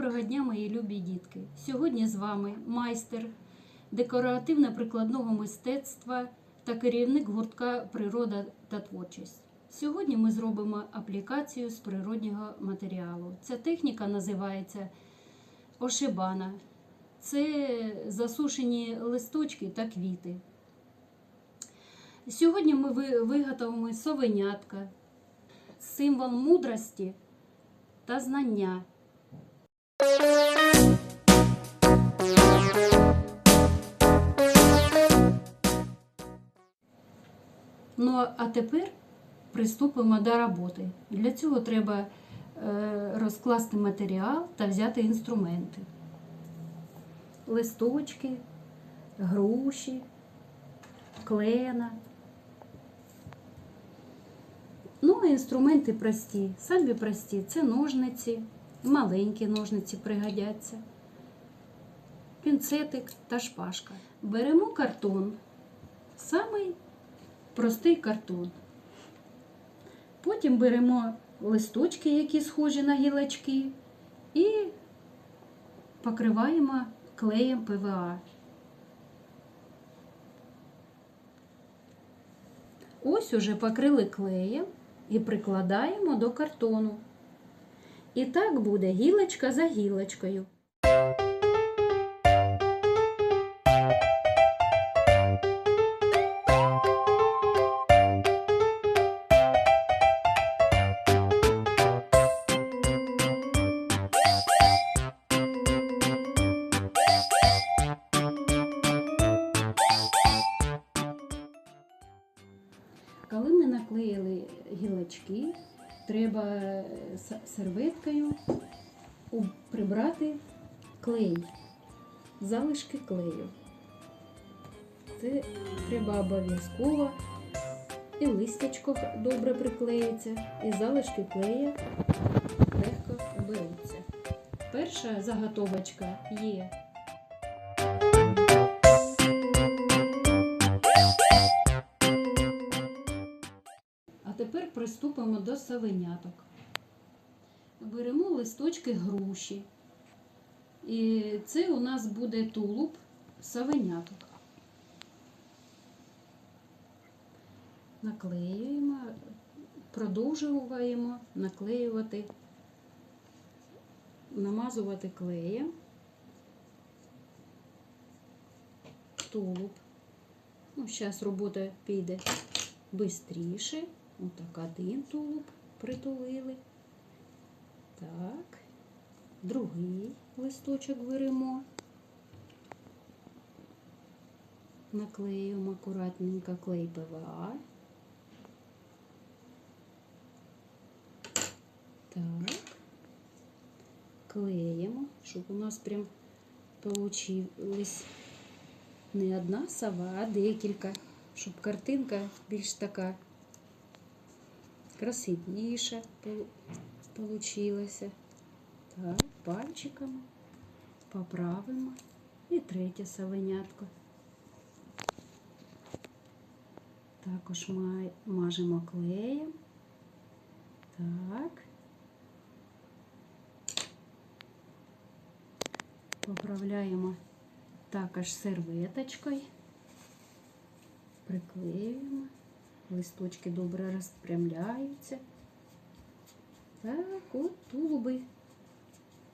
Доброго дня, мої любі дітки! Сьогодні з вами майстер декоративно-прикладного мистецтва та керівник гуртка Природа та творчість. Сьогодні ми зробимо аплікацію з природнього матеріалу. Ця техніка називається ошибана. Це засушені листочки та квіти. Сьогодні ми виготовимо совенятка, символ мудрості та знання. Ну а тепер приступимо до роботи. Для цього треба е, розкласти матеріал та взяти інструменти. Листочки, груші, клена. Ну, а інструменти прості, самі прості. Це ножниці, маленькі ножниці пригодяться, пінцетик та шпажка. Беремо картон, самий простий картон. Потім беремо листочки, які схожі на гілочки, і покриваємо клеєм ПВА. Ось уже покрили клеєм і прикладаємо до картону. І так буде гілочка за гілочкою. Коли ми наклеїли гілочки, треба серветкою прибрати клей, залишки клею. Це треба обов'язково. І листячко добре приклеїться, і залишки клея легко беруться. Перша заготовочка є приступимо до савеняток. Беремо листочки груші. І це у нас буде тулуб савеняток. Наклеюємо, продовжуємо наклеювати, намазувати клеєм тулуб. Ну, зараз робота піде бистріше. Отак один тулуб притулили. Так, другий листочок беремо. Наклеюємо акуратненько клей ПВА. Так. Клеїмо, щоб у нас прям получились не одна сова, а декілька, щоб картинка більш така красивніша пол- получилася. Так, пальчиками поправимо. І третє совенятко. Також мажемо клеєм. Так. Поправляємо також серветочкою. Приклеюємо. Листочки добре розпрямляються. Так, от тулуби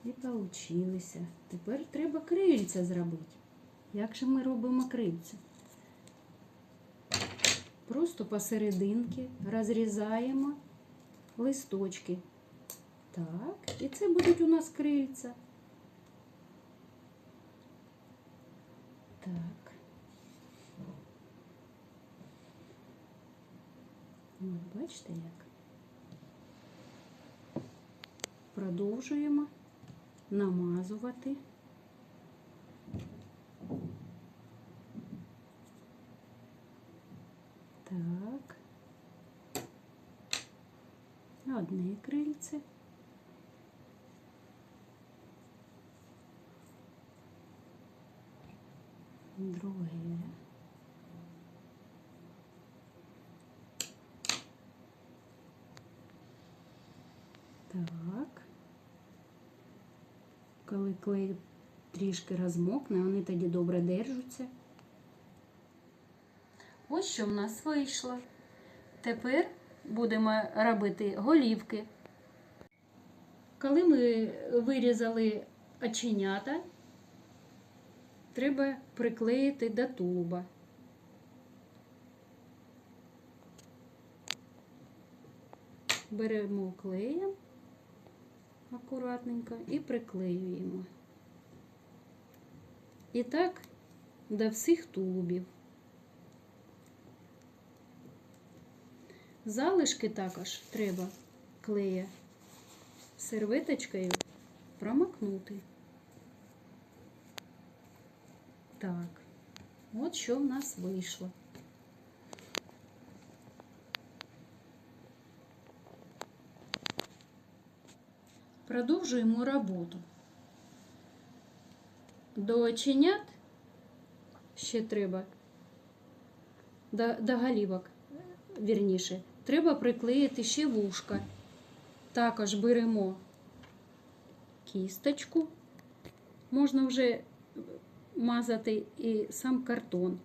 і получилися. Тепер треба крильця зробити. Як же ми робимо крильця? Просто посерединки розрізаємо листочки. Так, і це будуть у нас крильця. Так. Бачите як? Продовжуємо намазувати. Так. Одне крильце. Друге. Так. Коли клей трішки розмокне, вони тоді добре держаться. Ось що в нас вийшло. Тепер будемо робити голівки. Коли ми вирізали оченята, треба приклеїти до тулуба. Беремо клеєм акуратненько і приклеюємо. І так до всіх тулубів. Залишки також треба клея серветочкою промокнути. Так, от що в нас вийшло. Продовжуємо роботу. До оченят ще треба, до, до голівок, вірніше, треба приклеїти ще вушка. Також беремо кісточку, можна вже мазати і сам картон.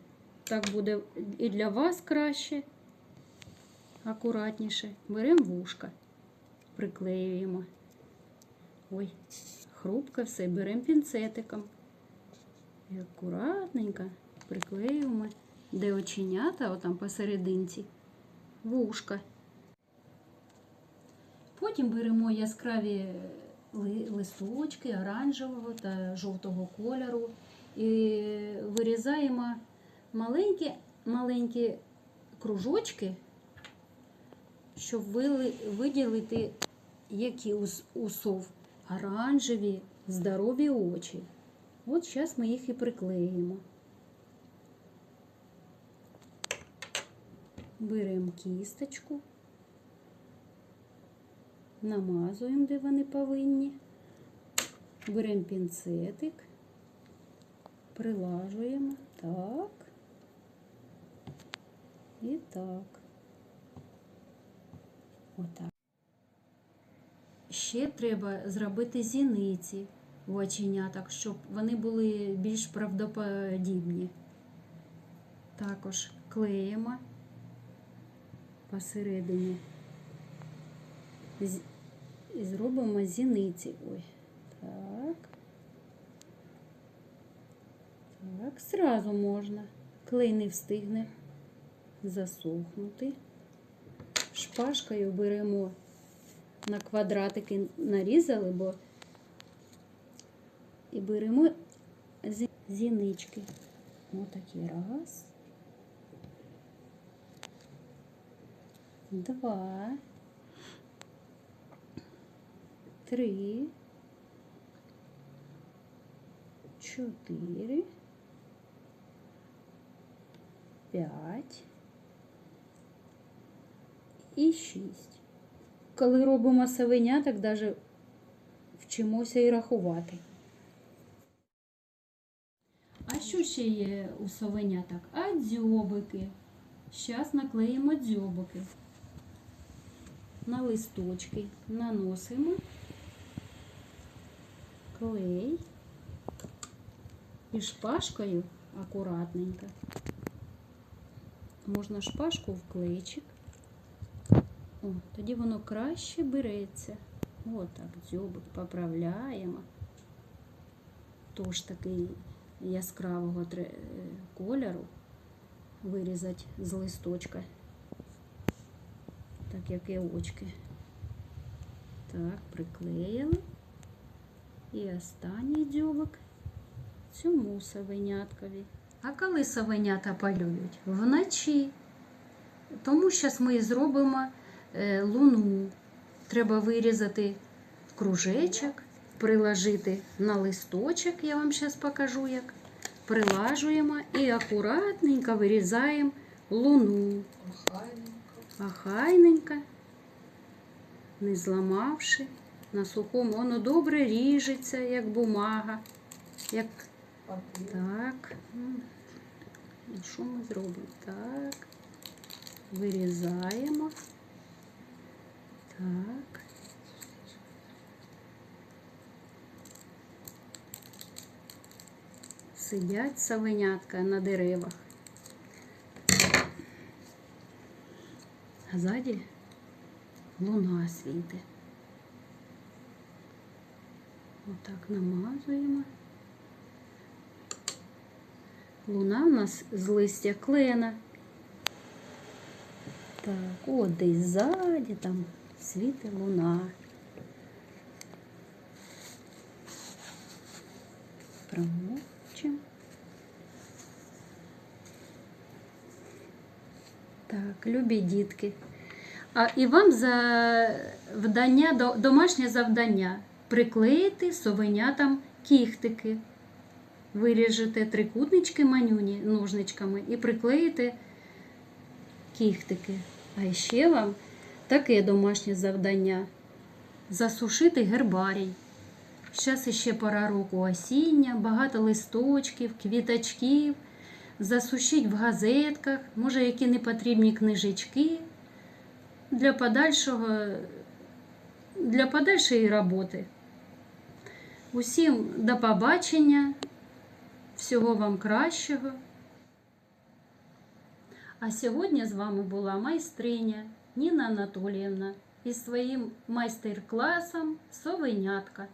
Так буде і для вас краще, акуратніше. Беремо вушка, приклеюємо. Ой, хрупко все, беремо пінцетиком. І акуратненько приклеюємо, де оченята, отам посерединці, вушка. Потім беремо яскраві ли- листочки оранжевого та жовтого кольору і вирізаємо маленькі, маленькі кружочки, щоб виділити, які ус- усов оранжеві, здорові очі. От зараз ми їх і приклеїмо. Беремо кісточку, намазуємо, де вони повинні, беремо пінцетик, прилажуємо так і так. Отак. Ще треба зробити зіниці в оченятах, щоб вони були більш правдоподібні. Також клеїмо посередині і зробимо зіниці. Ой, так. Так, зразу можна. Клей не встигне засохнути. Шпажкою беремо на квадратики нарізали, бо і беремо зі- зінички. Отакі раз. Два. Три. Чотири. П'ять. І шість. Коли робимо совеняток, навіть вчимося і рахувати. А що ще є у совеняток? А дзьобики. Зараз наклеїмо дзьобики. На листочки наносимо клей і шпажкою акуратненько. Можна шпажку в клейчик. О, тоді воно краще береться. Отак, дзьобик поправляємо. Тож такий яскравого е, кольору вирізати з листочка. Так як і очки. Так, приклеїли. І останній дзьобик цьому совеняткові. А коли совенята полюють? Вночі. Тому зараз ми зробимо е, луну. Треба вирізати кружечок, приложити на листочок, я вам зараз покажу як. Прилажуємо і акуратненько вирізаємо луну. Ахайненько, не зламавши, на сухому. Воно добре ріжеться, як бумага. Як... Так. Ну, Що ми зробимо? Так. Вирізаємо. Так. Сидять совенятка на деревах. А ззаді луна світить. Отак намазуємо. Луна в нас з листя клена. Так, от десь ззаді там світить луна. Промовчимо. Так, любі дітки. А і вам за вдання, домашнє завдання приклеїти совенятам кіхтики. Виріжете трикутнички манюні ножничками і приклеїте кіхтики. А ще вам таке домашнє завдання засушити гербарій. Зараз іще пора року осіння, багато листочків, квіточків. Засушіть в газетках, може, які непотрібні книжечки для подальшого, для подальшої роботи. Усім до побачення, всього вам кращого. А сьогодні з вами була майстриня Ніна Анатоліївна із своїм майстер-класом Совенятка.